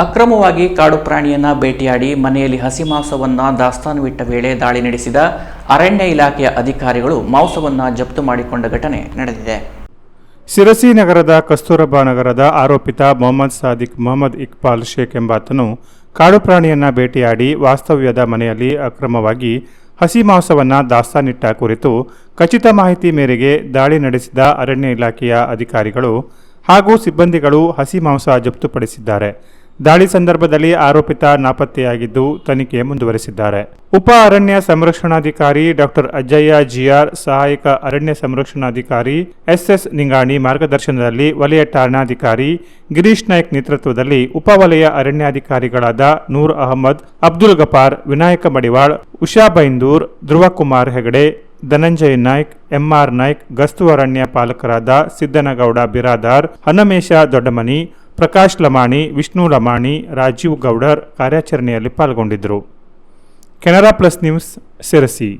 ಅಕ್ರಮವಾಗಿ ಕಾಡು ಪ್ರಾಣಿಯನ್ನ ಭೇಟಿಯಾಡಿ ಮನೆಯಲ್ಲಿ ಹಸಿ ಮಾಂಸವನ್ನ ದಾಸ್ತಾನುವಿಟ್ಟ ವೇಳೆ ದಾಳಿ ನಡೆಸಿದ ಅರಣ್ಯ ಇಲಾಖೆಯ ಅಧಿಕಾರಿಗಳು ಮಾಂಸವನ್ನ ಜಪ್ತು ಮಾಡಿಕೊಂಡ ಘಟನೆ ನಡೆದಿದೆ. ಸಿರಸಿ ನಗರದ ಕಸ್ತೂರಬಾ ನಗರದ ಆರೋಪಿತ ಮೊಹಮ್ಮದ್ ಸಾದಿಕ್ ಮೊಹಮ್ಮದ್ ಇಕ್ಬಾಲ್ ಶೇಖ್ ಎಂಬಾತನು ಕಾಡು ಪ್ರಾಣಿಯನ್ನ ಭೇಟಿಯಾಡಿ ವಾಸ್ತವ್ಯದ ಮನೆಯಲ್ಲಿ ಅಕ್ರಮವಾಗಿ ಹಸಿ ಮಾಂಸವನ್ನು ದಾಸ್ತಾನಿಟ್ಟ ಕುರಿತು ಖಚಿತ ಮಾಹಿತಿ ಮೇರೆಗೆ ದಾಳಿ ನಡೆಸಿದ ಅರಣ್ಯ ಇಲಾಖೆಯ ಅಧಿಕಾರಿಗಳು ಹಾಗೂ ಸಿಬ್ಬಂದಿಗಳು ಹಸಿ ಮಾಂಸ ಜಪ್ತುಪಡಿಸಿದ್ದಾರೆ. ದಾಳಿ ಸಂದರ್ಭದಲ್ಲಿ ಆರೋಪಿತ ನಾಪತ್ತೆಯಾಗಿದ್ದು ತನಿಖೆ ಮುಂದುವರೆಸಿದ್ದಾರೆ. ಉಪ ಅರಣ್ಯ ಸಂರಕ್ಷಣಾಧಿಕಾರಿ ಡಾಕ್ಟರ್ ಅಜ್ಜಯ್ಯ ಜಿಆರ್, ಸಹಾಯಕ ಅರಣ್ಯ ಸಂರಕ್ಷಣಾಧಿಕಾರಿ ಎಸ್ಎಸ್ ನಿಂಗಾಣಿ ಮಾರ್ಗದರ್ಶನದಲ್ಲಿ ವಲಯ ಠಾಣಾಧಿಕಾರಿ ಗಿರೀಶ್ ನಾಯ್ಕ್ ನೇತೃತ್ವದಲ್ಲಿ ಉಪವಲಯ ಅರಣ್ಯಾಧಿಕಾರಿಗಳಾದ ನೂರ್ ಅಹಮದ್, ಅಬ್ದುಲ್ ಗಫಾರ್, ವಿನಾಯಕ ಮಡಿವಾಳ್, ಉಷಾ ಬೈಂದೂರ್ ಧ್ರುವಕುಮಾರ್ ಹೆಗಡೆ, ಧನಂಜಯ್ ನಾಯ್ಕ್ ಎಂಆರ್ ನಾಯ್ಕ್, ಗಸ್ತು ಅರಣ್ಯ ಪಾಲಕರಾದ ಸಿದ್ದನಗೌಡ ಬಿರಾದಾರ್, ಹನಮೇಶ ದೊಡ್ಡಮನಿ ಪ್ರಕಾಶ್ ಲಮಾಣಿ ವಿಷ್ಣು ಲಮಾಣಿ ರಾಜೀವ್ ಗೌಡರ್ ಕಾರ್ಯಾಚರಣೆಯಲ್ಲಿ ಪಾಲ್ಗೊಂಡಿದ್ದರು. Canara plus news Sirsi